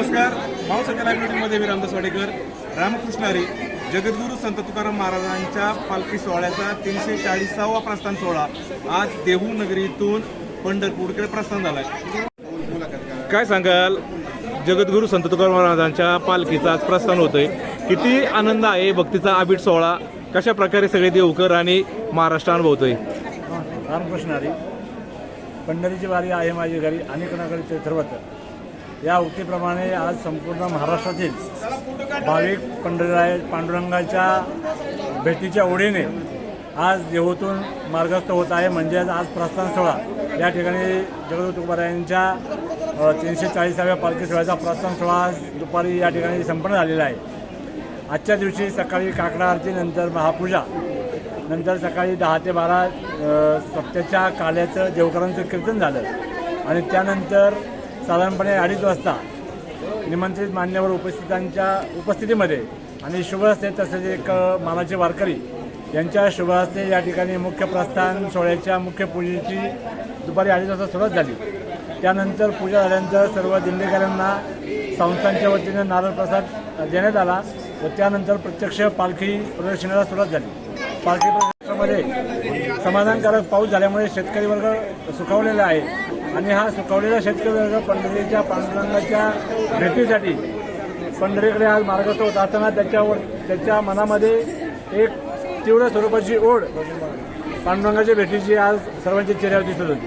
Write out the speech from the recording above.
नमस्कार. भाऊसंख्या लायब्ररीमध्ये मी रामदास वाडेकर. रामकृष्णारी जगद्गुरू संत तुकाराम महाराजांच्या पालखी सोहळ्याचा तीनशे चाळीसावा प्रस्थान सोहळा आज देहू नगरीतून पंढरपूरकडे प्रस्थान झालाय. काय सांगाल? जगद्गुरू संत तुकाराम महाराजांच्या पालखीचा आज प्रस्थान होतोय. किती आनंद आहे भक्तीचा आबीट सोहळा. कशा प्रकारे सगळे देवकर आणि महाराष्ट्र अनुभवतोय? रामकृष्ण हरी. पंढरीची वारी आहे माझी घरी. अनेक नगरी ते सर्वत्र या उक्तीप्रमाणे आज संपूर्ण महाराष्ट्रातील भाविक पंढरीराय पांडुरंगाच्या भेटीच्या ओढीने आज देहूतून मार्गस्थ होत आहे. म्हणजेच आज प्रस्थान सोहळा. या ठिकाणी जगदूत तुकारायांच्या तीनशे चाळीसाव्या पालखी सोहळ्याचा प्रस्थान सोहळा आज दुपारी या ठिकाणी संपन्न झालेला आहे. आजच्या दिवशी सकाळी काकडा आरतीनंतर महापूजा नंतर सकाळी दहा ते बारा सत्याच्या सप्त्याच्या काल्याचं देवकरांचं कीर्तन झालं. आणि त्यानंतर साधारणपणे अडीच वाजता निमंत्रित मान्यवर उपस्थितांच्या उपस्थितीमध्ये आणि शुभहस्ते तसेच एक अ, मानाचे वारकरी यांच्या शुभहस्ते या ठिकाणी मुख्य प्रस्थान सोहळ्याच्या मुख्य पूजेची दुपारी अडीच वाजता सुरुवात झाली. त्यानंतर पूजा झाल्यानंतर सर्व दिंडेकरांना संस्थांच्या वतीने नारळ प्रसाद देण्यात आला व त्यानंतर प्रत्यक्ष पालखी प्रदर्शनाला सुरुवात झाली. पार्टी प्रदर्शनामध्ये समाधानकारक पाऊस झाल्यामुळे शेतकरी वर्ग सुखावलेला आहे. आणि हा सुखावलेला शेतकरी वर्ग पंढरीच्या पांडुरंगाच्या भेटीसाठी पंढरीकडे आज मार्गस्थ होत असताना त्याच्यावर त्याच्या मनामध्ये एक तीव्र स्वरूपाची ओढ पांडुरंगाच्या भेटीची आज सर्वांच्या चेहऱ्यावर दिसत होती.